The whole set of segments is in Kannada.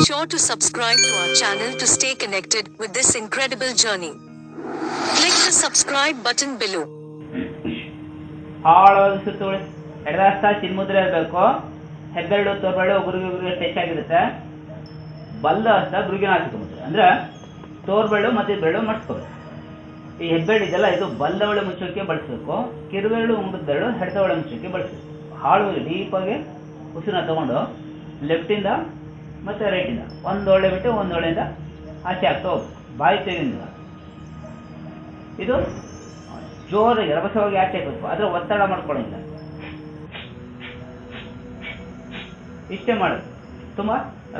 Sure to subscribe to our channel to stay connected with this incredible journey. Click the subscribe button below. ಆಳವಾಗಿ ಸುತ್ತುವಳಿ ಎಡದಾಸ್ತ ಚಿನ್ಮುದ್ರೆ ಇರಬೇಕು ಹೆಬ್ಬೆರಳು ತೋರ್ಬೆರಳು ಗುರುಗಿ ಗುರುಗಿ ಟಚ್ ಆಗಿರುತ್ತೆ ಬಲ್ಲ ಹಸ್ತ ಗುರುಗಿನ ಹಾಕಿಕೊಂಡ್ಬಿಟ್ರೆ ಅಂದ್ರೆ ತೋರ್ಬೆರಳು ಮತ್ತೆ ಬೆರಳು ಮಡ್ಸ್ಕೋಬೇಕು ಈ ಹೆಬ್ಬೆರಳು ಇದೆಲ್ಲ ಇದು ಬಲ್ಲವಳೆ ಮುಚ್ಚೋಕೆ ಬಳಸಬೇಕು, ಕಿರುಬೆರಳು ಉಂಗುದ್ದೆರಳು ಹೆಡ್ದವಳೆ ಮುಚ್ಚೋಕೆ ಬಳಸಬೇಕು. ಹಾಳು ಡೀಪಾಗಿ ಉಸಿರನ್ನ ತಗೊಂಡು ಲೆಫ್ಟಿಂದ ಮತ್ತೆ ರೈಟಿಂದ ಒಂದು ಒಳ್ಳೆ ಬಿಟ್ಟು ಒಂದು ಒಳ್ಳೆಯಿಂದ ಆಚೆ ಆಗ್ತಾ ಹೋಗ್ಬೇಕು ಬಾಯಿ ತೆಗಿಂದ ಇದು ಜೋರಾಗಿ ರಭಸವಾಗಿ ಆಚೆ ಹಾಕಬೇಕು. ಆದರೆ ಒತ್ತಡ ಮಾಡ್ಕೊಳ್ಳೋಂಗಿಲ್ಲ ಇಷ್ಟೇ ಮಾಡೋದು ತುಂಬ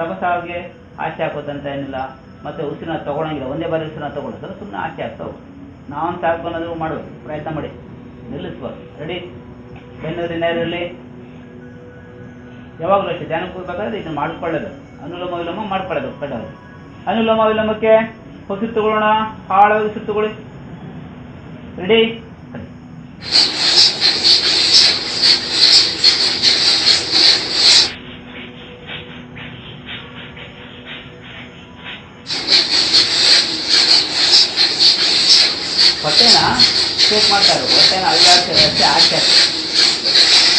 ರಭಸವಾಗಿ ಆಚೆ ಹಾಕೋದಂತ ಏನಿಲ್ಲ. ಮತ್ತೆ ಉಸಿರನ್ನ ತಗೊಳಂಗಿಲ್ಲ. ಒಂದೇ ಬಾರಿ ಉಸಿರನ್ನ ತಗೊಳ್ಳೋದ್ರೆ ಸುಮ್ಮನೆ ಆಚೆ ಆಗ್ತಾ ಹೋಗು. ನಾವು ಸಾಕೋನಾದ್ರೂ ಮಾಡುವ ಪ್ರಯತ್ನ ಮಾಡಿ. ನಿಲ್ಲಿಸ್ಬಾರ್ದು ರೆಡಿ ಬೆನ್ನೂರಿನ ನೇರಲ್ಲಿ. ಯಾವಾಗಲೂ ಅಷ್ಟೇ ಧ್ಯಾನ ಹೋಗ್ಬೇಕಾದ್ರೆ ಇದನ್ನು ಮಾಡಿಕೊಳ್ಳೋದು. ಅನುಲೋಮ ವಿಲೋಮ ಮಾಡ್ಕೊಳ್ಳೋದು ಕಡ್ಡಾಯ ಅನುಲೋಮ ವಿಲೋಮಕ್ಕೆ ಹೊಸ ತಗೊಳ್ಳೋಣ, ಹಾಳಾಗಿ ಉಸಿರು ತಗೊಳ್ಳಿ ರೆಡಿ ಹೊಟ್ಟೆನ ಶೇಕ್ ಮಾಡ್ತಾ ಇರು ಹೊಟ್ಟೆನ ಅಲ್ಲಾಡ್ತಾರೆ ಅಷ್ಟೇ ಆಚೆ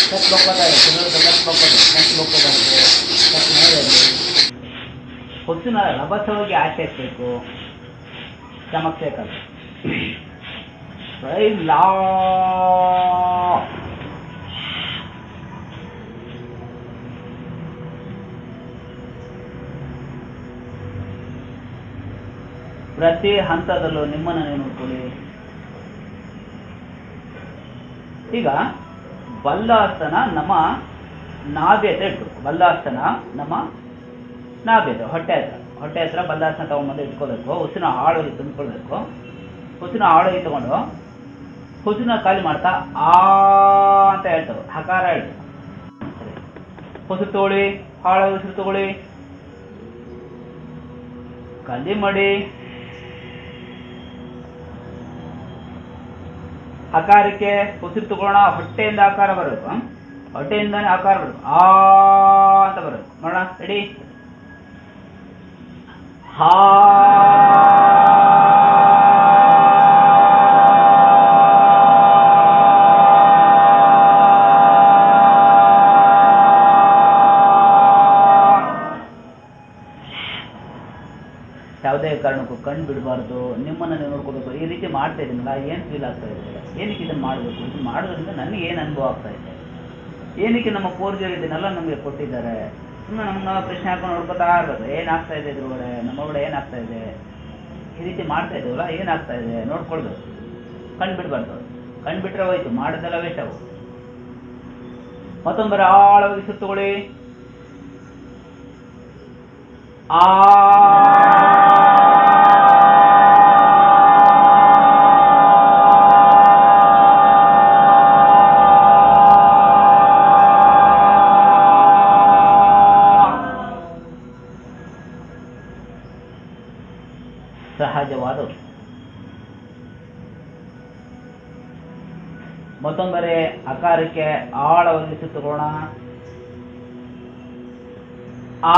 ಕಸ್ ಬಕ್ಕೋತಾ ಇದೆ ಕೆಲವ್ರಿಗೆ ಕಟ್ ಬಕ್ಕೋದು ಕಸ್ ಬಕ್ಕೋಬಾರ್ದು ಕಸ್ ಮೇಲೆಲ್ಲಿ ಹೊತ್ತಿನ ರಭಸವಾಗಿ ಆಚೆ ಹಾಕ್ಬೇಕು ಚಮಕ್ ಲಾ. ಪ್ರತಿ ಹಂತದಲ್ಲೂ ನಿಮ್ಮನ್ನು ನೋಡ್ಕೊಳ್ಳಿ ಈಗ ಬಲ್ಲಾಸನ ನಮ್ಮ ನಾಭ್ಯತೆ ಹತ್ರ ಇಟ್ಬೇಕು ಬಲ್ಲಾಸನ ನಮ್ಮ ನಾಭ್ಯತೆ. ಹೊಟ್ಟೆ ಹತ್ರ. ಹೊಟ್ಟೆ ಹತ್ರ ಬಲ್ಲಾಸನ ತಗೊಂಡ್ಬಂದು ಇಟ್ಕೋಬೇಕು. ಉಸಿನ ಆಳೋಗಿ ತುಂಬಿಕೊಳ್ಬೇಕು. ಹುಸಿನ ಆಳೋಗಿ ತಗೊಂಡು ಹುಸಿನ ಖಾಲಿ ಮಾಡ್ತಾ ಆ ಅಂತ ಹೇಳ್ತವೆ. ಹಕಾರ ಹೇಳ್ತವೆ. ಹೊಸ ತಗೊಳ್ಳಿ ಆಳ ಉಸಿರು ತಗೊಳ್ಳಿ. ಖಾಲಿ ಮಾಡಿ. ಹಕಾರಕ್ಕೆ ಉಸಿರು ಹೊಟ್ಟೆಯಿಂದ ಆಕಾರ ಬರಬೇಕು ಹೊಟ್ಟೆಯಿಂದಾನೇ ಆಕಾರ ಬರಬೇಕು ಆ ಅಂತ ಬರಬೇಕು ನೋಡೋಣ ರೆಡಿ ಹಾ. ಯಾವುದೇ ಕಾರಣಕ್ಕೂ ಕಣ್ಣು ಬಿಡಬಾರ್ದು. ನಿಮ್ಮನ್ನು ನೋಡ್ಕೋಬೇಕು. ಈ ರೀತಿ ಮಾಡ್ತಾ ಇದ್ದೀನಲ್ಲ, ಏನು ಫೀಲ್ ಆಗ್ತಾ ಏನಕ್ಕೆ ಇದನ್ನು ಮಾಡಬೇಕು? ಇದು ಮಾಡೋದ್ರಿಂದ ನನಗೆ ಏನು ಅನುಭವ ಆಗ್ತಾ ಇದೆ? ಏನಕ್ಕೆ ನಮ್ಮ ಪೂರ್ಜರು ಇದನ್ನೆಲ್ಲ ನಮಗೆ ಕೊಟ್ಟಿದ್ದಾರೆ? ಸುಮ್ಮನೆ ನಮ್ಮನ್ನ ಪ್ರಶ್ನೆ ಹಾಕೊಂಡು ನೋಡ್ಕೊತಾ ಇರ್ಬೋದು ಏನಾಗ್ತಾ ಇದೆ ಇದ್ರೊಳಗಡೆ? ನಮ್ಮ ಒಳಗಡೆ ಏನಾಗ್ತಾ ಇದೆ? ಈ ರೀತಿ ಮಾಡ್ತಾ ಇದ್ದೀವಲ್ಲ ಏನಾಗ್ತಾ ಇದೆ? ನೋಡ್ಕೊಳ್ಬೇಕು. ಕಣ್ಣು ಬಿಡಬಾರ್ದು ಕಣ್ ಹೋಯ್ತು. ಮಾಡೋದೆಲ್ಲ ವೇಸ್ಟ್ ಅವು. ಮತ್ತೊಂದರೆ ಆಳವಾಗಿ ಸುತ್ತುಕೊಳ್ಳಿ. ಆ ಅಕಾರಕ್ಕೆ ಆಳವಾಗಿ ಸುತ್ತುಕೊಳ್ಳೋಣ ಆ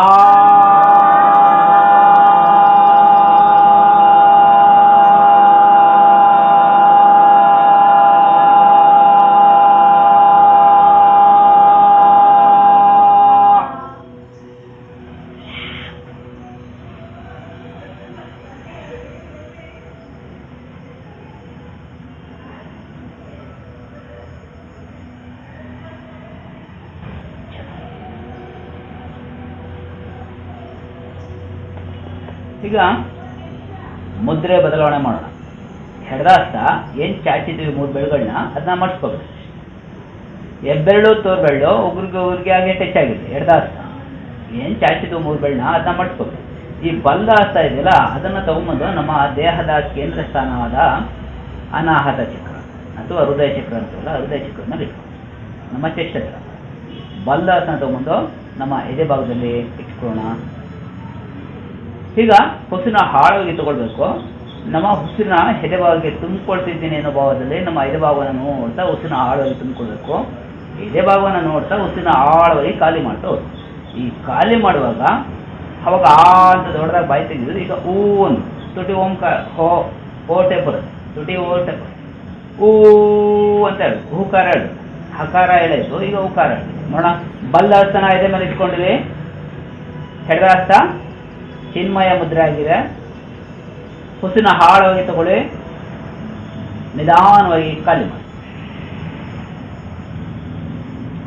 ಈಗ ಮುದ್ರೆ ಬದಲಾವಣೆ ಮಾಡೋಣ. ಎಡದಾಸ್ತ ಏನು ಚಾಚಿದ್ದೀವಿ ಮೂರು ಬೆಳೆಗಳನ್ನ ಅದನ್ನ ಮಾಡಿಸ್ಕೋಬೇಕು ಹೆಬ್ಬೆರಳು ತೋರ್ಬೆರಳು ಒಬ್ರಿಗೆ ಒಬ್ರಿಗೆ ಹಾಗೆ ಟಚ್ ಆಗಿದೆ ಎಡದಾಸ್ತ ಏನು ಚಾಚಿದ್ವು ಮೂರು ಬೆಳ್ಳನ್ನ ಅದನ್ನ ಮಾಡಿಸ್ಕೋಬೇಕು ಈ ಬಲ್ಲ ಹಸ್ತ ಇದೆಯಲ್ಲ, ಅದನ್ನ ತಗೊಂಬಂದು ನಮ್ಮ ದೇಹದ ಕೇಂದ್ರ ಸ್ಥಾನವಾದ ಅನಾಹತ ಚಕ್ರ ಅಥವಾ ಹೃದಯ ಚಕ್ರ ಅಂತಲ್ಲ ಹೃದಯ ಚಕ್ರನಲ್ಲಿ ನಮ್ಮ ಚೆಸ್ಟ್ ಹತ್ರ ಬಲ್ಲ ಹಸ್ತನ ತಗೊಂಬಂದು ನಮ್ಮ ಎದೆ ಭಾಗದಲ್ಲಿ ಇಟ್ಕೊಳ್ಳೋಣ. ಈಗ ಹೊಸಿನ ಹಾಳಾಗಿ ತಗೊಳ್ಬೇಕು. ನಮ್ಮ ಉಸಿರಿನ ಎದೆಭಾಗಕ್ಕೆ ತುಂಬಿಕೊಳ್ತಿದ್ದೀನಿ ಅನ್ನೋ ಭಾವದಲ್ಲಿ ನಮ್ಮ ಎದೆಭಾಗವನ್ನು ನೋಡ್ತಾ ಉಸಿರಿನ ಆಳವಾಗಿ ತುಂಬಿಕೊಳ್ಬೇಕು. ಎದೆಭಾಗವನ್ನು ನೋಡ್ತಾ ಉಸಿರಿನ ಆಳವಾಗಿ ಖಾಲಿ ಮಾಡ್ತಾ. ಈ ಖಾಲಿ ಮಾಡುವಾಗ ಅವಾಗ ಆ ಅಂತ ದೊಡ್ಡದಾಗಿ ಬಾಯಿ ಈಗ ಊ ಒಂದು. ತುಟಿ ಓಂಕಾರ, ಹೋ ಓ ಟೇಪರ್ ತುಟಿ ಓ ಟೇಪರ್ ಊ ಅಂತ ಹೇಳಿ ಹೂಕಾರ ಹೇಳು ಹಕಾರ ಹೇಳಾಯ್ತು ಈಗ ಹೂಕಾರ ಹೇಳಿ ನೋಡೋಣ. ಬಲ್ಲ ಹಸ್ತನ ಎದೆ ಮೇಲೆ ಇಟ್ಕೊಂಡಿವಿ. ಎಡದ ಹಸ್ತ ಚಿನ್ಮಯ ಮುದ್ರೆ ಆಗಿದೆ ಹುಸಿನ ಹಾಳಾಗಿ ತಗೊಳ್ಳಿ ನಿಧಾನವಾಗಿ ಖಾಲಿ ಮಾಡಿ.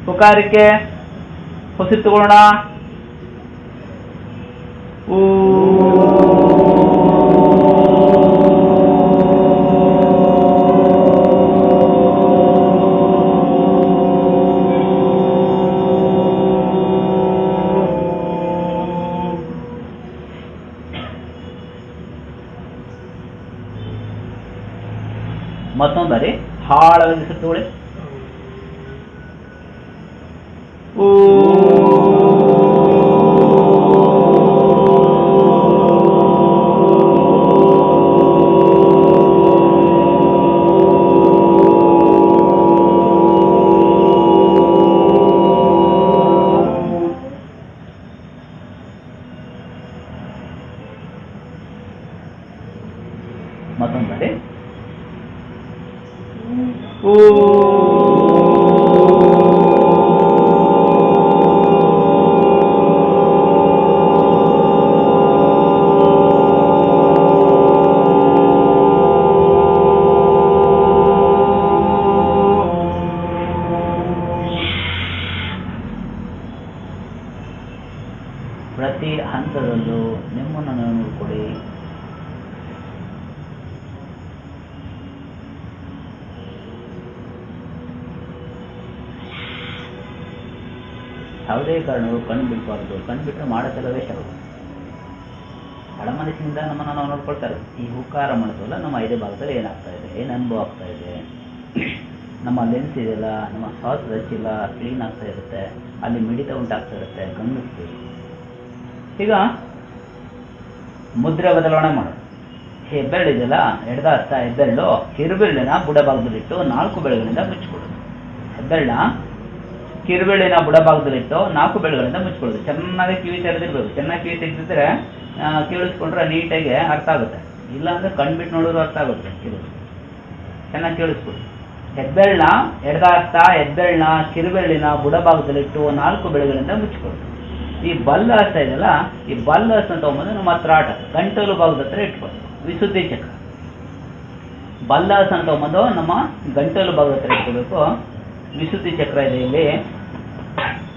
ಪುಕಾರಿಕೆ ಹುಸಿ ತಗೊಳ್ಳೋಣ. ಊ. ಹಾಳವಾಗಿ ಸುತ್ತುಕೊಳ್ಳಿ ಯಾವುದೇ ಕಾರಣವು ಕಣ್ಣು ಬಿಡಬಾರ್ದು. ಕಣ್ಣು ಬಿಟ್ಟರೆ ಮಾಡೋ ಶವ ಬಡ ಮನಸ್ಸಿನಿಂದ ನಮ್ಮನ್ನು ನಾವು ನೋಡ್ಕೊಳ್ತಾರೆ. ಈ ಹುಕಾರ ಮಾಡೋದಲ್ಲ ನಮ್ಮ ಐದೇ ಭಾಗದಲ್ಲಿ ಏನಾಗ್ತಾ ಇದೆ? ಏನು ಅನುಭವ ಆಗ್ತಾ ಇದೆ? ನಮ್ಮ ಲೆನ್ಸ್ ಇದೆಯಲ್ಲ, ನಮ್ಮ ಶ್ವಾಸ ರಚಿಲ್ಲ ಕ್ಲೀನ್ ಆಗ್ತಾ ಇರುತ್ತೆ. ಅಲ್ಲಿ ಮಿಡಿತ ಉಂಟಾಗ್ತಾ ಇರುತ್ತೆ ಗಮನಿಸ್ತೀವಿ ಈಗ ಮುದ್ರೆ ಬದಲಾವಣೆ ಮಾಡೋದು. ಹೆಬ್ಬೆರಳು ಇದೆಯಲ್ಲ ಎಡದ ಹಸ್ತ ಹೆಬ್ಬೆರಳು ಕಿರುಬೆರಳಿನ ಬುಡಭಾಗದಲ್ಲಿಟ್ಟು ನಾಲ್ಕು ಬೆಳೆಗಳಿಂದ ಮುಚ್ಚಿಕೊಡೋದು. ಹೆಬ್ಬೆರಳನ್ನ ಕಿರುಬೆರಳಿನ ಬುಡಭಾಗದಲ್ಲಿಟ್ಟು ನಾಲ್ಕು ಬೆಳೆಗಳಿಂದ ಮುಚ್ಕೊಳ್ಳೋದು ಚೆನ್ನಾಗಿ ಕಿವಿ ತೆರೆದಿರ್ಬೇಕು ಚೆನ್ನಾಗಿ ಕಿವಿ ತೆಗೆದಿದ್ರೆ ಕೇಳಿಸ್ಕೊಂಡ್ರೆ ನೀಟಾಗಿ ಅರ್ಥ ಆಗುತ್ತೆ. ಇಲ್ಲ ಅಂದ್ರೆ ಕಣ್ಬಿಟ್ಟು ನೋಡಿದ್ರು ಅರ್ಥ ಆಗುತ್ತೆ ಇದು ಚೆನ್ನಾಗಿ ಕೇಳಿಸ್ಕೊಳ್ಳಿ ಹೆಬ್ಬೆಳ್ಳ ಎಡದಾರ್ಥ ಹೆಬ್ಬೆಳ್ಳ ಕಿರುಬೆಳ್ಳಿನ ಬುಡಭಾಗದಲ್ಲಿಟ್ಟು ನಾಲ್ಕು ಬೆಳೆಗಳಿಂದ ಮುಚ್ಕೊಳ್ಳೋದು ಈ ಬಲ್ಲ ಅರ್ಥ ಇದೆಯಲ್ಲ? ಈ ಬಲ್ಲ ಹಸ್ತ ತಗೊಂಬಂದು ನಮ್ಮ ಆಟ. ಗಂಟಲು ಭಾಗದ ಹತ್ರ ಇಟ್ಕೊಳ್ಳಿ ವಿಶುದ್ಧಿ ಚಕ್ರ. ಬಲ್ಲ ಅಂತ ತಗೊಂಬಂದು ನಮ್ಮ ಗಂಟಲು ಭಾಗದ ಹತ್ರ ಇಟ್ಕೋಬೇಕು. ವಿಶುದ್ಧಿ ಚಕ್ರ ಇದೆ ಇಲ್ಲಿ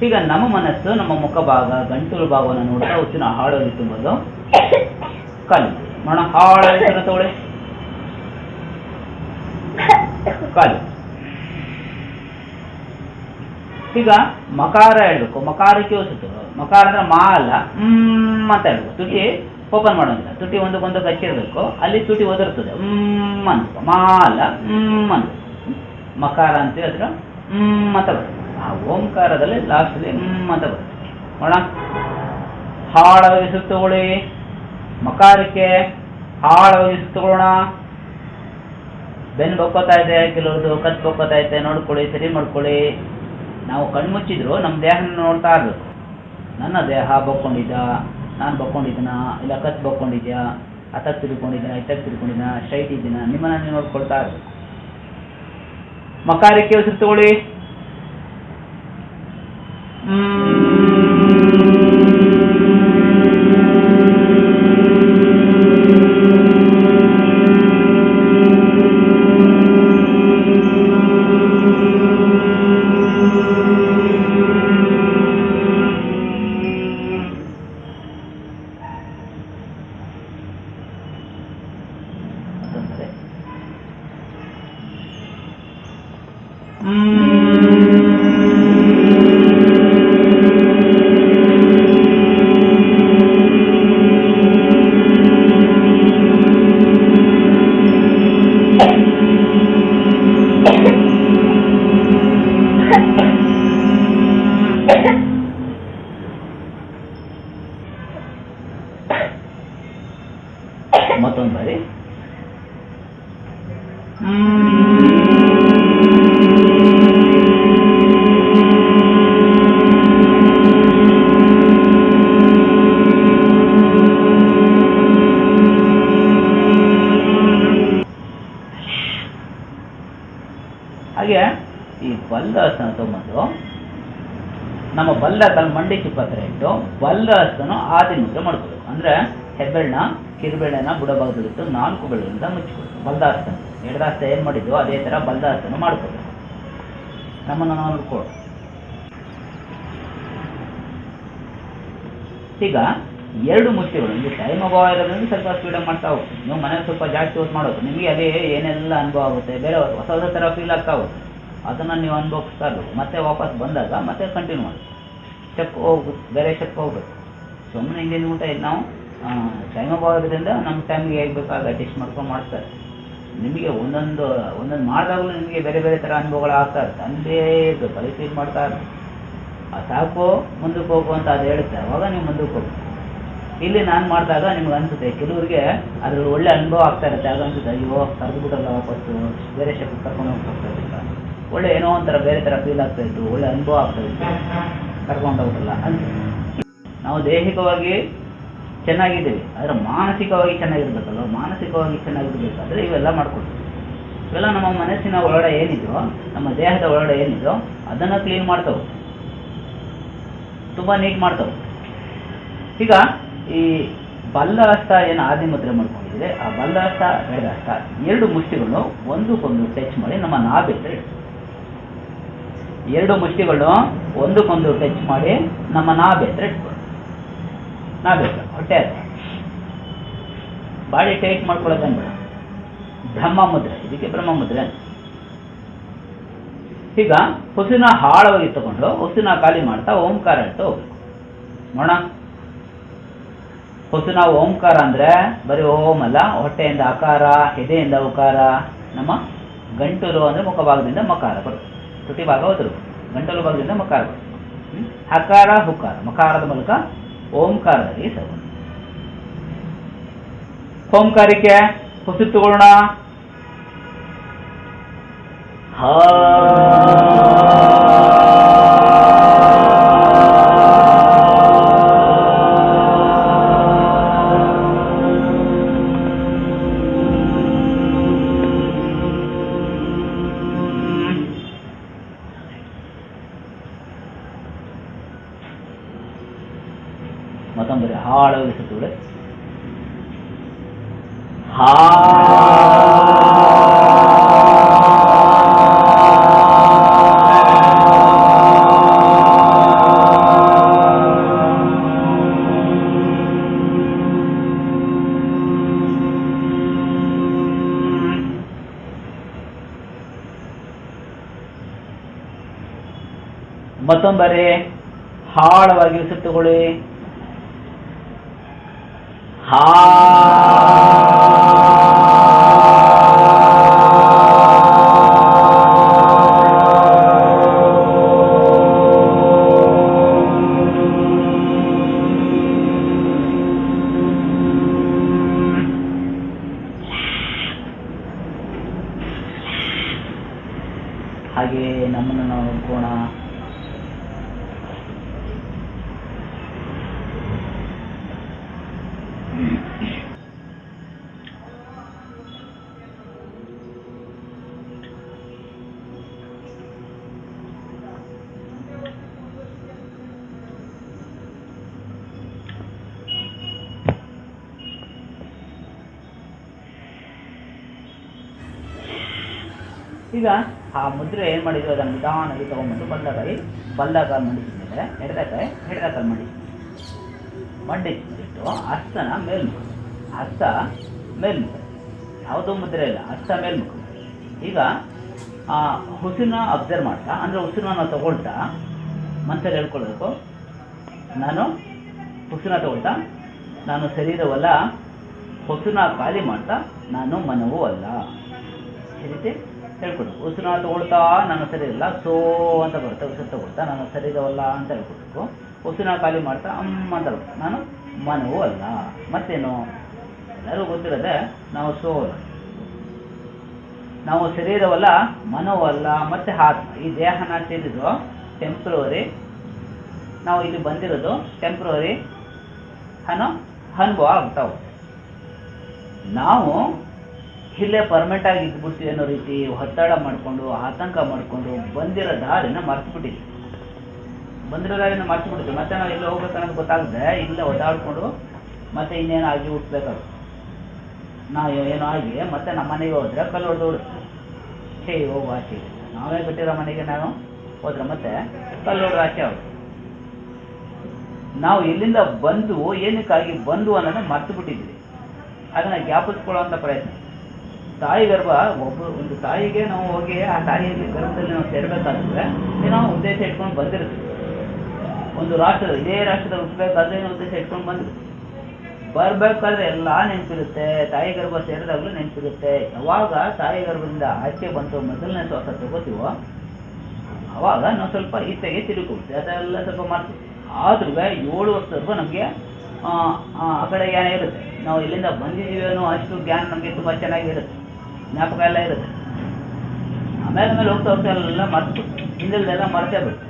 ಈಗ ನಮ್ಮ ಮನಸ್ಸು, ನಮ್ಮ ಮುಖ ಭಾಗ, ಗಂಟಲು ಭಾಗವನ್ನು ನೋಡ್ತಾ ಹುಚ್ಚಿನ ಹಾಡಲ್ಲಿ ತುಂಬೋದು. ಕಾಲು. ಹಾಳಾಗಿ ಹೆಸರು ತಗೊಳ್ಳಿ. ಖಾಲಿ ಈಗ ಮಕಾರ ಹೇಳ್ಬೇಕು. ಮಕಾರಕ್ಕೆ ಹೊಸತು. ಮಕಾರ ಅಂದ್ರೆ ಮಾ ಅಲ್ಲ. ಹ್ಮ್ ಅಂತ ಹೇಳ್ಬೇಕು. ತುಟಿ ಓಪನ್ ಮಾಡೋದಿಲ್ಲ. ತುಟಿ ಒಂದಕ್ಕೊಂದು ಕಚ್ಚಿರ್ಬೇಕು. ಅಲ್ಲಿ ತುಟಿ ಒದರ್ತದೆ. ಹ್ಮ್ ಅಂತ. ಮಾ ಅಲ್ಲ. ಹ್ಮ್ ಅಂತ. ಮಕಾರ ಹ್ಮ್ ಅಂತ ಆ ಓಂಕಾರದಲ್ಲಿ ಲಾಸ್ಟಲ್ಲಿ ಹ್ಮ್ ಅಂತ ಬರುತ್ತೆ ನೋಡೋಣ. ಹಾಳವಾಗಿ ಸುತ್ತುಕೊಳ್ಳಿ ಮಕಾರಕ್ಕೆ ಹಾಳವಾಗಿ ಸುತ್ತುಕೊಳ್ಳೋಣ ಬೆನ್ನು ಬಕ್ಕೋತಾ ಇದೆ ಕೆಲವ್ರದ್ದು ಕತ್ ಬಕ್ಕೋತಾ ಇದೆ, ನೋಡ್ಕೊಳ್ಳಿ, ಸರಿ ಮಾಡ್ಕೊಳ್ಳಿ. ನಾವು ಕಣ್ಮುಚ್ಚಿದ್ರು ನಮ್ಮ ದೇಹನ ನೋಡ್ತಾ ಇರಬೇಕು. ನನ್ನ ದೇಹ ಬಕ್ಕೊಂಡಿದ್ದ ನಾನು ಬಕ್ಕೊಂಡಿದ್ದೀನಾ? ಇಲ್ಲ ಕತ್ ಬಕ್ಕೊಂಡಿದ್ಯಾ? ಹತ್ತಕ್ಕೆ ತಿರ್ಕೊಂಡಿದ್ದೀನ ಇತ್ತಕ್ಕೆ ತಿರ್ಕೊಂಡಿದ್ದೀನ ಸ್ಟ್ರೈಟ್ ಇದ್ದೀನ? ನಿಮ್ಮನ್ನ ನೀವು ನೋಡ್ಕೊಳ್ತಾ ಇರ್ಬೇಕು. ಮಕಾರಕ್ಕೆ ಉಸಿರು ಬಲ್ಲ ತನ್ನ ಮಂಡಿ ಪತ್ರ ಇಟ್ಟು ಬಲ್ಲ ಹಸ್ತನು ಆದಿ ಮುದ್ರೆ ಮಾಡ್ಕೋಬೇಕು ಅಂದ್ರೆ ಹೆಬ್ಬೆಳ್ಳ ಕಿರುಬೆಳ್ಳೆನ ಬುಡಭಾಗದಲ್ಲಿಟ್ಟು ನಾಲ್ಕು ಬೆಳ್ಳಿಂದ ಮುಚ್ಚಿಕೊಡ್ಬೇಕು ಬಲ್ದಾಸ್ತನ ಎಡದಾಸ್ತ ಏನ್ ಮಾಡಿದ್ವು ಅದೇ ತರ ಬಲ್ದಾಸ್ತನ ಮಾಡ್ಕೋಬೇಕು ನಮ್ಮನ್ನು ನಾವು ನೋಡ್ಕೊಳ್ಳೋ ಈಗ ಎರಡು ಮುಷ್ಟಿಗಳು ನಿಮಗೆ ಟೈಮ್ ಅಭಾವ ಇರೋದ್ರಿಂದ ಸ್ವಲ್ಪ ಸ್ಪೀಡಾಗಿ ಮಾಡ್ತಾ ಹೋಗ್ತೀವಿ. ನೀವು ಮನೇಲಿ ಸ್ವಲ್ಪ ಜಾಸ್ತಿ ಹೊತ್ತು ಮಾಡೋದು. ನಿಮಗೆ ಅದೇ ಏನೆಲ್ಲ ಅನುಭವ ಆಗುತ್ತೆ, ಬೇರೆ ಹೊಸ ಹೊಸ ಥರ ಫೀಲ್ ಆಗ್ತಾ ಹೋಗುತ್ತೆ. ಅದನ್ನು ನೀವು ಅನುಭವಿಸ್ತಾ ಇರ್ಬೇಕು. ಮತ್ತೆ ವಾಪಸ್ ಬಂದಾಗ ಮತ್ತೆ ಕಂಟಿನ್ಯೂ ಮಾಡಿ ಸ್ಟೆಪ್ ಹೋಗ್ಬೇಕು, ಬೇರೆ ಸ್ಟೆಪ್ ಹೋಗ್ಬೇಕು. ಸುಮ್ಮನೆ ಹಿಂಗೆ ಊಟ ಇದು ನಾವು ಟೈಮ್ ಹೋಗೋದ್ರಿಂದ ನಮ್ಮ ಟೈಮ್ಗೆ ಹೇಗೆ ಬೇಕಾಗ ಅಡ್ಜಸ್ಟ್ ಮಾಡ್ಕೊಂಡು ಮಾಡ್ತಾರೆ. ನಿಮಗೆ ಒಂದೊಂದು ಒಂದೊಂದು ಮಾಡಿದಾಗಲೂ ನಿಮಗೆ ಬೇರೆ ಬೇರೆ ಥರ ಅನುಭವಗಳು ಆಗ್ತಾ ಇರುತ್ತೆ. ಅಲ್ಲೇ ಇದು ಪರಿಸ್ಥಿತಿ ಮಾಡ್ತಾ ಆ, ಸಾಕು, ಮುಂದಕ್ಕೆ ಹೋಗು ಅಂತ ಅದು ಹೇಳುತ್ತೆ. ಅವಾಗ ನೀವು ಮುಂದಕ್ಕೆ ಹೋಗಿ. ಇಲ್ಲಿ ನಾನು ಮಾಡಿದಾಗ ನಿಮ್ಗೆ ಅನಿಸುತ್ತೆ, ಕೆಲವರಿಗೆ ಅದ್ರಲ್ಲಿ ಒಳ್ಳೆ ಅನುಭವ ಆಗ್ತಾ ಇರುತ್ತೆ. ಆಗ ಅನಿಸುತ್ತೆ, ಅಯ್ಯೋ ಕರೆದುಬಿಟ್ಟಲ್ಲ ವಾಪಸ್ಸು ಬೇರೆ ಶಕ್ತಿ ಕರ್ಕೊಂಡು ಹೋಗ್ತಾ ಒಳ್ಳೆ ಏನೋ ಒಂಥರ ಬೇರೆ ಥರ ಫೀಲ್ ಆಗ್ತಾ ಇತ್ತು. ಒಳ್ಳೆ ಅನುಭವ ಆಗ್ತಾ ಇತ್ತು. ಕರ್ಕೊಂಡು ಹೋಗಲ್ಲ ನಾವು ದೈಹಿಕವಾಗಿ ಚೆನ್ನಾಗಿದ್ದೀವಿ. ಆದರೆ ಮಾನಸಿಕವಾಗಿ ಚೆನ್ನಾಗಿರ್ಬೇಕಲ್ವ? ಮಾನಸಿಕವಾಗಿ ಚೆನ್ನಾಗಿರ್ಬೇಕಾದ್ರೆ ಇವೆಲ್ಲ ಮಾಡ್ಕೊಡ್ತೀವಿ ಇವೆಲ್ಲ ನಮ್ಮ ಮನಸ್ಸಿನ ಒಳಗಡೆ ಏನಿದೆಯೋ, ನಮ್ಮ ದೇಹದ ಒಳಗಡೆ ಏನಿದೆಯೋ, ಅದನ್ನು ಕ್ಲೀನ್ ಮಾಡ್ತಾವೆ. ತುಂಬ ನೀಟ್ ಮಾಡ್ತಾವೆ. ಈಗ ಈ ಬಲ್ಲ ಹಸ್ತ ಏನು ಆದಿ ಮುದ್ರೆ ಮಾಡ್ಕೊಂಡಿದ್ರೆ ಆ ಬಲ್ಲ ಹಸ್ತ ಎರಡು ಹಸ್ತ ಎರಡು ಮುಷ್ಟಿಗಳು ಒಂದಕ್ಕೊಂದು ಟಚ್ ಮಾಡಿ ನಮ್ಮ ನಾಭಿ. ಹತ್ರ ಎರಡು ಮುಷ್ಟಿಗಳು ಒಂದಕ್ಕೊಂದು ಟಚ್ ಮಾಡಿ ನಮ್ಮ ನಾಭಿ ಹತ್ರ ಇಟ್ಕೊಳ್ಳಿ ನಾಭಿ ಹೊಟ್ಟೆ ಹತ್ರ. ಬಾಡಿ ಟೈಟ್ ಮಾಡ್ಕೊಳ್ಳೋದನ್ನ ಬ್ರಹ್ಮ ಮುದ್ರೆ ಇದಕ್ಕೆ ಬ್ರಹ್ಮ ಮುದ್ರೆ ಅಂತ. ಈಗ ಹುಸಿನ ಹಾಳವಾಗಿ ತಗೊಂಡು ಹುಸಿನ ಖಾಲಿ ಮಾಡ್ತಾ ಓಂಕಾರ ಅಂತ ಹೋಗ್ಬೇಕು. ನೋಡ ಹುಸಿನ ಓಂಕಾರ ಅಂದ್ರೆ ಬರೀ ಓಂ ಅಲ್ಲ, ಹೊಟ್ಟೆಯಿಂದ ಆಕಾರ, ಎದೆಯಿಂದ ಉಕಾರ, ನಮ್ಮ ಗಂಟುರು ಅಂದ್ರೆ ಮುಖಭಾಗದಿಂದ ಮಕಾರ ಬರುತ್ತೆ. ತುಟಿ ಭಾಗ ಗಂಟಲು ಬಲದಿಂದ ಮಕಾರ ಹಕಾರ ಹುಕಾರ. ಮಕಾರದ ಮೂಲಕ ಓಂಕಾರದಲ್ಲಿ ತಗೊಂಡು ಓಂಕಾರಕ್ಕೆ ಹುಸಿ ತಗೊಳ್ಳೋಣ. ಮತ್ತೊಂಬರಿ ಮತ್ತೊಂಬರಿ ಹಾಳವಾಗಿ ಸುತ್ತುಕೊಳ್ಳಿ. ಹಾ. ಈಗ ಆ ಮುದ್ರೆ ಏನು ಮಾಡಿದ್ರು ಅದನ್ನು ನಿಧಾನವಾಗಿ ತೊಗೊಂಬಂದು ಬಲ್ಲ ಕೈ ಬಲ್ಲ ಕಾಲು ಮಂಡಿಸಿದ ಮೇಲೆ ಎಡದ ಕೈ ಎಡದ ಕಾಲು ಮಂಡಿಸಿ ಮಂಡಿಸಿಬಿಟ್ಟು ಹಸ್ತನ ಮೇಲ್ಮುಖ ಹಸ್ತ ಮೇಲ್ಮುಖ ಯಾವುದೋ ಮುದ್ರೆ ಇಲ್ಲ ಹಸ್ತ ಮೇಲ್ಮುಖ ಈಗ, ಆ ಹುಸಿನ ಅಬ್ಸರ್ವ್ ಮಾಡ್ತಾ, ಅಂದರೆ ಉಸಿರನ್ನ ತಗೊಳ್ತಾ ಮನಸ್ಸಲ್ಲಿ ಹೇಳ್ಕೊಳ್ಬೇಕು ನಾನು ಹುಸಿನ ತಗೊಳ್ತಾ, ನಾನು ಶರೀರವಲ್ಲ ಹೊಸನ ಖಾಲಿ ಮಾಡ್ತಾ, ನಾನು ಮನವೂ ಅಲ್ಲ. ಈ ರೀತಿ ಹೇಳ್ಕೊಡ್ಬೇಕು ಉಸಿರನ್ನ ತಗೊಳ್ತಾ ನನ್ನ ಸರಿ ಇಲ್ಲ, ಸೋ ಅಂತ ಬರುತ್ತೆ. ಉಸಿರು ತಗೊಳ್ತಾ ನಾನು ಇದಾವಲ್ಲ ಅಂತ ಹೇಳ್ಕೊಡ್ಬೇಕು ಉಸಿರನ್ನ ಖಾಲಿ ಮಾಡ್ತಾ ಅಮ್ಮ ಅಂತ ಬರುತ್ತೆ ನಾನು ಮನವೂ ಅಲ್ಲ. ಮತ್ತೇನು? ಎಲ್ಲರಿಗೂ ಗೊತ್ತಿರೋದೆ, ನಾವು ಸೋ ಅಲ್ಲ. ನಾವು ಶರೀರವಲ್ಲ ಮನೋವಲ್ಲ ಮತ್ತೆ ಆತ್ಮ ಈ ದೇಹನ ತಿಳಿದು ಟೆಂಪ್ರವರಿ ನಾವು ಇಲ್ಲಿ ಬಂದಿರೋದು ಟೆಂಪ್ರವರಿ ಅನ್ನೋ ಅನುಭವ ಆಗ್ತಾ ಹೋಗುತ್ತೆ. ನಾವು ಇಲ್ಲೇ ಪರ್ಮನೆಂಟ್ ಆಗಿ ಇದ್ಬಿಡ್ತೀವಿ ಅನ್ನೋ ರೀತಿ ಒತ್ತಡ ಮಾಡಿಕೊಂಡು, ಆತಂಕ ಮಾಡಿಕೊಂಡು ಬಂದಿರೋ ದಾರಿನ ಮರ್ತ್ಬಿಟ್ಟಿದ್ವಿ. ಬಂದಿರೋ ದಾರಿನ ಮರ್ತ್ಬಿಟ್ಟಿದ್ವಿ. ಮತ್ತೆ ನಾವು ಇಲ್ಲಿ ಹೋಗ್ಬೇಕನ್ನೋದು ಗೊತ್ತಾಗದೆ ಇಲ್ಲೇ ಒದ್ದಾಡ್ಕೊಂಡು ಮತ್ತೆ ಇನ್ನೇನು ಆಗಿ ಹುಟ್ಟಬೇಕಾದ್ರು ನಾವು ಏನೋ ಆಗಿ ಮತ್ತೆ ನಮ್ಮ ಮನೆಗೆ ಹೋದ್ರೆ ಕಲ್ಲು ಹೊಡೆದು ಬಿಡುತ್ತೆ. ಹೇ ಹೋಗು ಆಚೆ. ನಾವೇ ಬಿಟ್ಟಿರೋ ಮನೆಗೆ ನಾನು ಹೋದ್ರೆ ಮತ್ತೆ ಕಲ್ಲು ಹೊಡೆದು ಆಚೆ ಅವರು ನಾವು ಇಲ್ಲಿಂದ ಬಂದು ಏನಕ್ಕಾಗಿ ಬಂದು ಅನ್ನೋದನ್ನ ಮರ್ತು ಬಿಟ್ಟಿದ್ವಿ ಅದನ್ನ ಜ್ಞಾಪಿಸ್ಕೊಳ್ಳುವಂಥ ಪ್ರಯತ್ನ. ತಾಯಿ ಗರ್ಭ, ಒಬ್ಬ ಒಂದು ತಾಯಿಗೆ ನಾವು ಹೋಗಿ ಆ ತಾಯಿಯಲ್ಲಿ ಗರ್ಭದಲ್ಲಿ ನಾವು ಸೇರ್ಬೇಕಾದ್ರೆ ಏನೋ ಉದ್ದೇಶ ಇಟ್ಕೊಂಡು ಬಂದಿರುತ್ತೆ ಒಂದು ರಾಷ್ಟ್ರ, ಇದೇ ರಾಷ್ಟ್ರದ ಹುಟ್ಟಬೇಕಾದ್ರೆ ಏನೋ ಉದ್ದೇಶ ಇಟ್ಕೊಂಡು ಬಂದ್ರು ಬರ್ಬೇಕಾದ್ರೆ ಎಲ್ಲ ನೆನಪಿರುತ್ತೆ. ತಾಯಿ ಗರ್ಭ ಸೇರಿದಾಗಲೂ ನೆನಪಿರುತ್ತೆ. ಯಾವಾಗ ತಾಯಿ ಗರ್ಭದಿಂದ ಆಚೆ ಬಂತು ಮೊದಲನೇ ಶ್ವಾಸ ತಗೋತೀವೋ, ಅವಾಗ ನಾವು ಸ್ವಲ್ಪ ಈಚೆಗೆ ತಿರುಗುತ್ತೆ ಅದೆಲ್ಲ ಸ್ವಲ್ಪ ಮಾಡ್ತೀವಿ ಆದ್ರೂ ಏಳು ವರ್ಷದವರೆಗೂ ನಮಗೆ, ಆ ಕಡೆ ಜ್ಞಾನ ಇರುತ್ತೆ. ನಾವು ಇಲ್ಲಿಂದ ಬಂದಿದ್ದೀವಿ ಅನ್ನೋ ಅಷ್ಟು ಜ್ಞಾನ ನಮಗೆ ತುಂಬ ಚೆನ್ನಾಗಿರುತ್ತೆ. ಜ್ಞಾಪಕ ಎಲ್ಲ ಇರುತ್ತೆ ಆಮೇಲೆ ಆಮೇಲೆ ಹೋಗ್ತಾ ಹೋಗ್ತಾ ಎಲ್ಲ ಮರ್ತು ಹಿಂದೆಲ್ಲ ಮರ್ತೇ ಬಿಡ್ತು.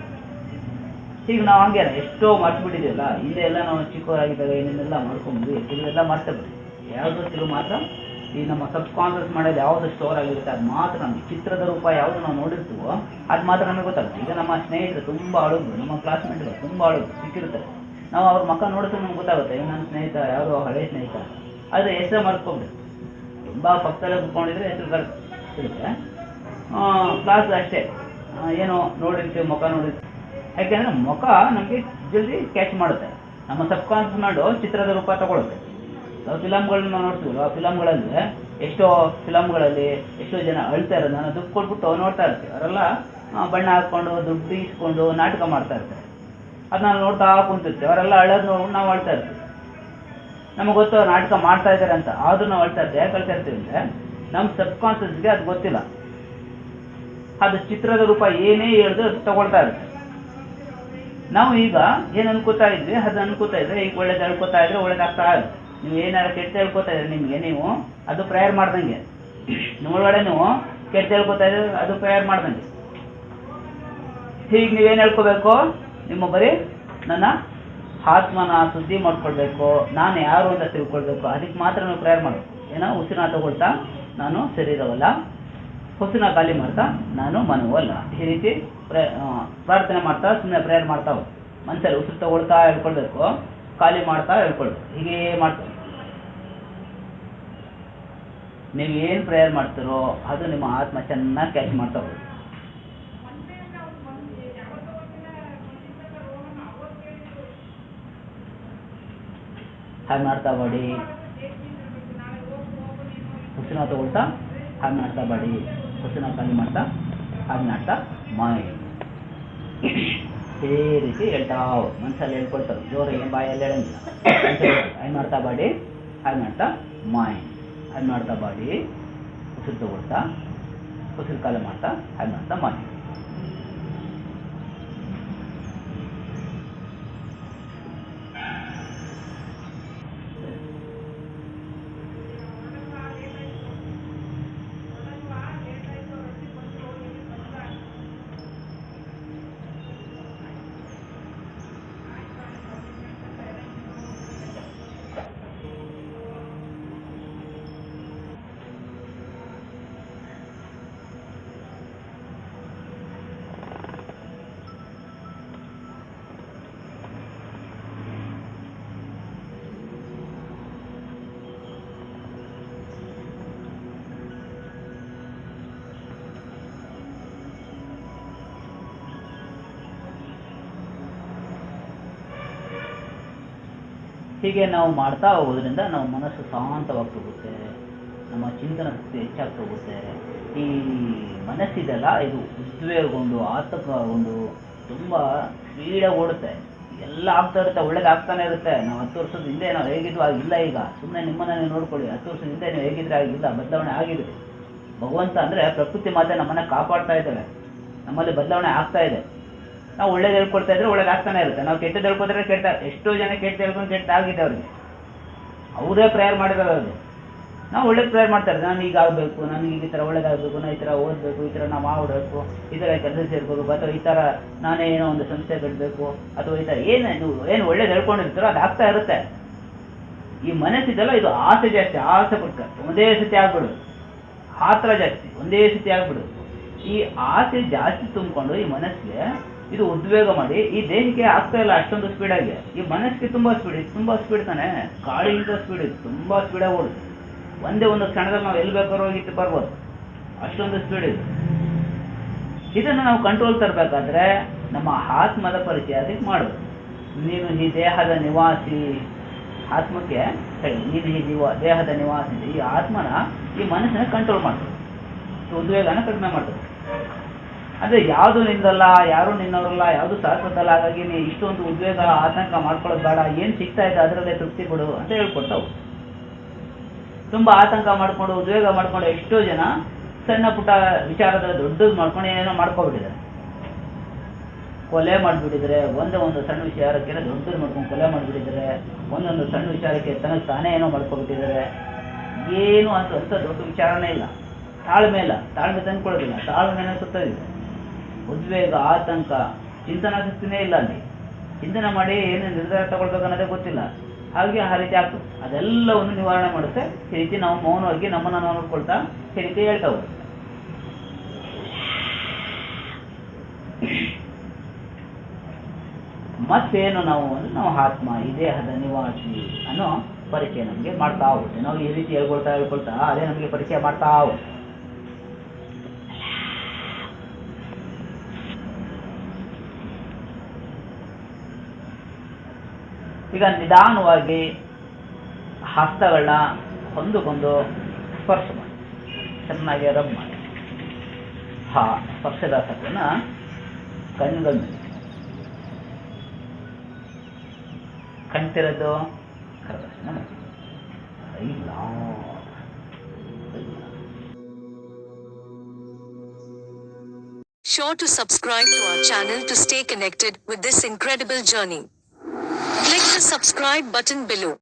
ಈಗ ನಾವು ಹಂಗೆ ಎಷ್ಟೋ ಮರ್ತ್ಬಿಟ್ಟಿದ್ದೀವಲ್ಲ ಹಿಂದೆ ಎಲ್ಲ ನಾವು ಚಿಕ್ಕವರಾಗಿದ್ದಾಗ ಏನೇನೆಲ್ಲ ಮಾಡ್ಕೊಂಡು ಎಲ್ಲ ಮರ್ತೇ ಬಿಡ್ತೀವಿ ಯಾವುದೋ ತಿಳು ಮಾತ್ರ ಈ ನಮ್ಮ ಸಬ್ ಕಾನ್ಷಿಯಸ್ ಮಾಡೋದು ಯಾವುದು ಸ್ಟೋರ್ ಆಗಿರುತ್ತೆ, ಅದು ಮಾತ್ರ ನಮಗೆ ಚಿತ್ರದ ರೂಪ ಯಾವುದು ನಾವು ನೋಡಿರ್ತೀವೋ, ಅದು ಮಾತ್ರ ನಮಗೆ ಗೊತ್ತಾಗುತ್ತೆ. ಈಗ ನಮ್ಮ ಸ್ನೇಹಿತರು ತುಂಬ ಅಳುಗು ನಮ್ಮ ಕ್ಲಾಸ್ಮೇಟ್ಗಳು ತುಂಬ ಅಳುಗು ಸಿಕ್ಕಿರ್ತಾರೆ ನಾವು ಅವ್ರ ಮಕ್ಕ ನೋಡಿದ್ರೆ ನಮ್ಗೆ ಗೊತ್ತಾಗುತ್ತೆ ಇವ್ನು ನನ್ನ ಸ್ನೇಹಿತ ಯಾವುದೋ ಹಳೆ ಸ್ನೇಹಿತ. ಆದರೆ ಹೆಸರು ಮರ್ತ್ಕೊಂಡ್ಬಿಡುತ್ತೆ ತುಂಬ ಪಕ್ಕದಲ್ಲೇ ಕುತ್ಕೊಂಡಿದ್ರೆ ಹೆಸರು ಸಿಗುತ್ತೆ ಕ್ಲಾಸ್ ಅಷ್ಟೇ. ಏನೋ ನೋಡಿರ್ತೀವಿ, ಮುಖ ನೋಡಿರ್ತೀವಿ. ಯಾಕೆಂದರೆ ಮುಖ ನಮಗೆ ಜಲ್ದಿ ಕ್ಯಾಚ್ ಮಾಡುತ್ತೆ. ನಮ್ಮ ಸಬ್ ಕಾನ್ಸ್ ಮಾಡು ಚಿತ್ರದ ರೂಪ ತಗೊಳುತ್ತೆ. ನಾವು ಫಿಲಮ್ಗಳನ್ನ ನೋಡ್ತೀವಲ್ಲ ಆ ಫಿಲಮ್ಗಳಲ್ಲಿ ಎಷ್ಟೋ ಫಿಲಮ್ಗಳಲ್ಲಿ ಎಷ್ಟೋ ಜನ ಅಳ್ತಾ ಇರೋದನ್ನ ನಾನು ದುಡ್ಡು ಕೊಟ್ಬಿಟ್ಟು ನೋಡ್ತಾ ಇರ್ತೀವಿ. ಅವರೆಲ್ಲ ಬಣ್ಣ ಹಾಕ್ಕೊಂಡು, ದುಡ್ಡು ಇಸ್ಕೊಂಡು ನಾಟಕ ಮಾಡ್ತಾ ಇರ್ತಾರೆ. ಅದನ್ನ ನೋಡ್ತಾ ಕುಂತಿರ್ತೀವಿ. ಅವರೆಲ್ಲ ಅಳೋದು ನಾವು ಅಳ್ತಾ ಇರ್ತೀವಿ. ನಮಗೆ ಗೊತ್ತು ನಾಟಕ ಮಾಡ್ತಾ ಇದ್ದಾರೆ ಅಂತ. ಆದ್ರೂ ನಾವು ಅಳ್ತಾ ಇರ್ತೀವಿ ಯಾಕೆ ಇರ್ತೀವಿ ಅಂದರೆ ನಮ್ಮ ಸಬ್ ಕಾನ್ಷಿಯಸ್ಗೆ ಅದು ಗೊತ್ತಿಲ್ಲ. ಅದು ಚಿತ್ರದ ರೂಪ ಏನೇ ಹೇಳಿದ್ರು ಅದು ತಗೊಳ್ತಾ ಇರುತ್ತೆ. ನಾವು ಈಗ ಏನು ಅನ್ಕೋತಾ ಇದ್ವಿ ಅದು ಅನ್ಕೋತಾ ಇದ್ರೆ ಈಗ ಒಳ್ಳೇದು ಹೇಳ್ಕೊತಾ ಇದ್ರೆ ಒಳ್ಳೇದಾಗ್ತಾ ಇದೆ ನೀವು ಏನಾದ್ರು ಕೆಟ್ಟ ಹೇಳ್ಕೊತಾ ಇದ್ರೆ ನಿಮಗೆ, ನೀವು ಅದು ಪ್ರೇಯರ್ ಮಾಡ್ದಂಗೆ. ನಿಮ್ಮೊಳಗಡೆ ನೀವು ಕೆಟ್ಟ ಹೇಳ್ಕೊತಾ ಇದ್ರೆ ಅದು ಪ್ರೇಯರ್ ಮಾಡ್ದಂಗೆ. ಹೀಗೆ ನೀವೇನು ಹೇಳ್ಕೋಬೇಕು? ನಿಮ್ಮ ಬರೀ ನನ್ನ ಆತ್ಮನ ಸುದ್ದಿ ಮಾಡ್ಕೊಳ್ಬೇಕು, ನಾನು ಯಾರು ಅಂತ ತಿಳ್ಕೊಳ್ಬೇಕು, ಅದಕ್ಕೆ ಮಾತ್ರ ನಾವು ಪ್ರೇಯರ್ ಮಾಡಬೇಕು ಏನೋ ಉಸಿರನ್ನ ತಗೊಳ್ತಾ ನಾನು ಶರೀರವಲ್ಲ ಹುಸಿನ ಖಾಲಿ ಮಾಡ್ತಾ ನಾನು ಮನವಲ್ಲ. ಈ ರೀತಿ ಪ್ರೇ ಪ್ರಾರ್ಥನೆ ಮಾಡ್ತಾ ಸುಮ್ಮನೆ ಪ್ರೇಯರ್ ಮಾಡ್ತಾ ಹೋಗಿ. ಉಸಿರು ತಗೊಳ್ತಾ ಹೇಳ್ಕೊಳ್ಬೇಕು, ಖಾಲಿ ಮಾಡ್ತಾ ಹೇಳ್ಕೊಳ್ಬೇಕು. ಹೀಗೆ ಮಾಡ್ತಾ ನೀವು ಏನು ಪ್ರೇಯರ್ ಮಾಡ್ತೀರೋ, ಅದು ನಿಮ್ಮ ಆತ್ಮ ಚೆನ್ನಾಗಿ ಕ್ಯಾಚ್ ಮಾಡ್ತಾ ಹಾಗೆ ಮಾಡ್ತಾ ಬಾಡಿ ಹುಸಿನ ತಗೊಳ್ತಾ ಹಾಗೆ ಮಾಡ್ತಾ ಬಾಡಿ ಹುಸಿನ ಖಾಲಿ ಮಾಡ್ತಾ, ಹಾಗೆ ಮಾಡ್ತಾ ಮೈ ಇದೇ ರೀತಿ ಹೇಳ್ತಾ ಹೋಗಿ. ಮನಸ್ಸಲ್ಲಿ ಹೇಳ್ಕೊಳ್ತಾರೆ. ಜೋರಾಗಿ ಬಾಯಲ್ಲಿ ಹೇಳಂಗಿಲ್ಲ. ಹಾಗೆ ಮಾಡ್ತಾ ಬಾಡಿ ಹಾಗೆ ಮಾಡ್ತಾ ಮೈ ಹಾಗೆ ಮಾಡ್ತಾ ಬಾಡಿ ಉಸಿರು ತಗೊಳ್ತಾ ಉಸಿರು ಕಾಲ ಮಾಡ್ತಾ, ಹಾಗೆ ಮಾಡ್ತಾ ಮೈ ಹೀಗೆ ನಾವು ಮಾಡ್ತಾ ಹೋಗೋದ್ರಿಂದ ನಾವು ಮನಸ್ಸು ಶಾಂತವಾಗ್ತಾ ಹೋಗುತ್ತೆ ನಮ್ಮ ಚಿಂತನ ಶಕ್ತಿ ಹೆಚ್ಚಾಗ್ತಾ ಹೋಗುತ್ತೆ ಈ ಮನಸ್ಸಿದೆಲ್ಲ ಇದು ಉದ್ವೇಗಗೊಂಡು, ಆತಂಕಗೊಂಡು ತುಂಬ ಸ್ಪೀಡಾಗಿ ಓಡುತ್ತೆ. ಎಲ್ಲ ಆಗ್ತಾ ಇರುತ್ತೆ, ಒಳ್ಳೇದು ಆಗ್ತಾನೆ ಇರುತ್ತೆ. ನಾವು ಹತ್ತು ವರ್ಷದ ಹಿಂದೆ ನಾವು ಹೇಗಿದ್ವು ಆಗಿಲ್ಲ ಈಗ. ಸುಮ್ಮನೆ ನಿಮ್ಮನ್ನೇ ನೋಡ್ಕೊಳ್ಳಿ. ಹತ್ತು ವರ್ಷದ ಹಿಂದೆ ನೀವು ಹೇಗಿದ್ರೆ ಆಗಿಲ್ಲ. ಬದಲಾವಣೆ ಆಗಿದೆ. ಭಗವಂತ ಅಂದರೆ ಪ್ರಕೃತಿ ಮಾತೆ ನಮ್ಮನ್ನ ಕಾಪಾಡ್ತಾ ಇದ್ದಾಳೆ ನಮ್ಮಲ್ಲಿ ಬದಲಾವಣೆ ಆಗ್ತಾ ಇದೆ. ನಾವು ಒಳ್ಳೇದು ಹೇಳ್ಕೊಡ್ತಾ ಇದ್ರೆ ಒಳ್ಳೇದು ಆಗ್ತಾನೆ ಇರುತ್ತೆ. ನಾವು ಕೆಟ್ಟದ್ದು ಹೇಳ್ಕೊತಾರೆ ಕೆಟ್ಟ ಎಷ್ಟೋ ಜನ ಕೆಟ್ಟ ಹೇಳ್ಕೊಂಡು ಕೆಟ್ಟ ಆಗಿದೆ ಅವ್ರಿಗೆ ಅವರೇ ಪ್ರೇಯರ್ ಮಾಡಿರೋದು ನಾವು ಒಳ್ಳೇದು ಪ್ರೇಯರ್ ಮಾಡ್ತಾರೆ ನಾನು ಈಗ ಆಗಬೇಕು ನನಗೆ ಈ ಥರ ಒಳ್ಳೇದಾಗಬೇಕು, ನಾನು ಈ ಥರ ಓದಬೇಕು, ಈ ಥರ ನಾವು ಮಾಡಬೇಕು ಈ ಥರ ಕೆಲಸ ಸೇರ್ಬೇಕು ಅಥವಾ ಈ ಥರ ನಾನೇ ಏನೋ ಒಂದು ಸಂಸ್ಥೆ ಕಟ್ಟಬೇಕು ಅಥವಾ ಈ ಥರ ಏನು ನೀವು ಏನು ಒಳ್ಳೇದು ಹೇಳ್ಕೊಂಡಿರ್ತೀರೋ ಅದು ಆಗ್ತಾ ಇರುತ್ತೆ. ಈ ಮನಸ್ಸಿದೆಲ್ಲ ಇದು ಆಸೆ ಜಾಸ್ತಿ, ಆಸೆ ಪಟ್ಕ ಒಂದೇ ಸತಿ ಆಗ್ಬಿಡು ಆತರ ಜಾಸ್ತಿ, ಒಂದೇ ಸತಿ ಆಗ್ಬಿಡು ಈ ಆಸೆ ಜಾಸ್ತಿ ತುಂಬಿಕೊಂಡು ಈ ಮನಸ್ಸಿಗೆ ಇದು ಉದ್ವೇಗ ಮಾಡಿ, ಈ ದೇಹಕ್ಕೆ ಆಗ್ತಾ ಇಲ್ಲ ಅಷ್ಟೊಂದು ಸ್ಪೀಡಾಗಿ ಈ ಮನಸ್ಸಿಗೆ ತುಂಬಾ ಸ್ಪೀಡ್ ತುಂಬಾ ಸ್ಪೀಡ್ ತಾನೆ. ಗಾಳಿಗಿಂತ ಸ್ಪೀಡ್ ಇದೆ ತುಂಬಾ ಸ್ಪೀಡಾಗಿ ಓಡುತ್ತೆ. ಒಂದೇ ಒಂದು ಕ್ಷಣದಲ್ಲಿ ನಾವು ಎಲ್ಲಿ ಬೇಕಾದ್ರೂ ಹೋಗಿಟ್ಟು ಬರ್ಬೋದು. ಅಷ್ಟೊಂದು ಸ್ಪೀಡ್ ಇದೆ. ಇದನ್ನು ನಾವು ಕಂಟ್ರೋಲ್ ತರಬೇಕಾದ್ರೆ ನಮ್ಮ ಆತ್ಮದ ಪರಿಚಯ ಅದಕ್ಕೆ ಮಾಡೋದು. ನೀನು ಈ ದೇಹದ ನಿವಾಸಿ. ಆತ್ಮಕ್ಕೆ ಸರಿ, ನೀನು ಈ ದಿವ ದೇಹದ ನಿವಾಸಿ. ಈ ಆತ್ಮನ ಈ ಮನಸ್ಸನ್ನ ಕಂಟ್ರೋಲ್ ಮಾಡ್ತದೆ. ಉದ್ವೇಗನ ಕಡಿಮೆ ಮಾಡ್ತದೆ. ಅಂದರೆ ಯಾವುದು ನಿಂದಲ್ಲ, ಯಾರು ನಿನ್ನವರಲ್ಲ, ಯಾವುದು ಸಾಕಲ್ಲ ಹಾಗಾಗಿ ನೀ ಇಷ್ಟೊಂದು ಉದ್ವೇಗ, ಆತಂಕ ಮಾಡ್ಕೊಳ್ಳೋದು ಬೇಡ. ಏನು ಸಿಗ್ತಾ ಇದೆ ಅದರಲ್ಲೇ ತೃಪ್ತಿ ಕೊಡು ಅಂತ ಹೇಳ್ಕೊಡ್ತಾವು. ತುಂಬಾ ಆತಂಕ ಮಾಡ್ಕೊಂಡು, ಉದ್ವೇಗ ಮಾಡ್ಕೊಂಡು ಎಷ್ಟೋ ಜನ ಸಣ್ಣ ಪುಟ್ಟ ವಿಚಾರದ ದೊಡ್ಡದು ಮಾಡ್ಕೊಂಡು ಏನೇನೋ ಮಾಡ್ಕೊಬಿಟ್ಟಿದ್ದಾರೆ. ಕೊಲೆ ಮಾಡಿಬಿಟ್ಟಿದ್ರೆ, ಒಂದೇ ಒಂದು ಸಣ್ಣ ವಿಚಾರಕ್ಕೆ ದೊಡ್ಡದು ಮಾಡ್ಕೊಂಡು ಕೊಲೆ ಮಾಡಿಬಿಟ್ಟಿದ್ದಾರೆ ಒಂದೊಂದು ಸಣ್ಣ ವಿಚಾರಕ್ಕೆ ತನಗೆ ತಾನೇ ಏನೋ ಮಾಡ್ಕೊಬಿಟ್ಟಿದ್ದಾರೆ. ಏನು ಅಂತ ಅಂತ ದೊಡ್ಡ ವಿಚಾರನೇ ಇಲ್ಲ. ತಾಳ್ಮೆ ಇಲ್ಲ ತಾಳ್ಮೆ ತಂದ್ಕೊಳ್ಳೋದಿಲ್ಲ, ತಾಳ್ಮೆ ನೆನೆಸುತ್ತದೆ ಉದ್ವೇಗ, ಆತಂಕ ಚಿಂತನಾಸಕ್ತಿನೇ ಇಲ್ಲ ಅಲ್ಲಿ. ಚಿಂತನೆ ಮಾಡಿ ಏನು ನಿರ್ಧಾರ ತಗೊಳ್ಬೇಕು ಅನ್ನೋದೇ ಗೊತ್ತಿಲ್ಲ. ಹಾಗೆ ಆ ರೀತಿ ಆಗ್ತದೆ. ಅದೆಲ್ಲವನ್ನು ನಿವಾರಣೆ ಮಾಡುತ್ತೆ. ಈ ರೀತಿ ನಾವು ಮೌನವಾಗಿ ನಮ್ಮನ್ನು ನಾವು ನೋಡ್ಕೊಳ್ತಾ ಈ ರೀತಿ ಹೇಳ್ತಾ ಮತ್ತೇನು ನಾವು ಅಂದ್ರೆ ನಾವು ಆತ್ಮ, ಈ ದೇಹದ ನಿವಾಸಿ ಅನ್ನೋ ಪರಿಚಯ ನಮಗೆ ಮಾಡ್ತಾ ಹೋಗುತ್ತೆ. ನಾವು ಈ ರೀತಿ ಹೇಳ್ಕೊಳ್ತಾ ಹೇಳ್ಕೊಳ್ತಾ ಅದೇ ನಮಗೆ ಪರಿಚಯ ಮಾಡ್ತಾ ಹೋಗುತ್ತೆ. ಈಗ ನಿಧಾನವಾಗಿ ಹಸ್ತಗಳನ್ನ ಹೊಂದಿಕೊಂಡು ಸ್ಪರ್ಶ ಮಾಡಿ ಚೆನ್ನಾಗಿ ರಬ್ ಮಾಡಿ ಹಾ ಸ್ಪರ್ಶದ ಹಸ್ತನ ಕಣ್ಣುಗಳ ಮೇಲೆ ಕಣ್ತಿರೋದು ಕರದರ್ಶನ ಇಲ್ಲ Sure to subscribe to our channel to stay connected with this incredible journey. Click the subscribe button below.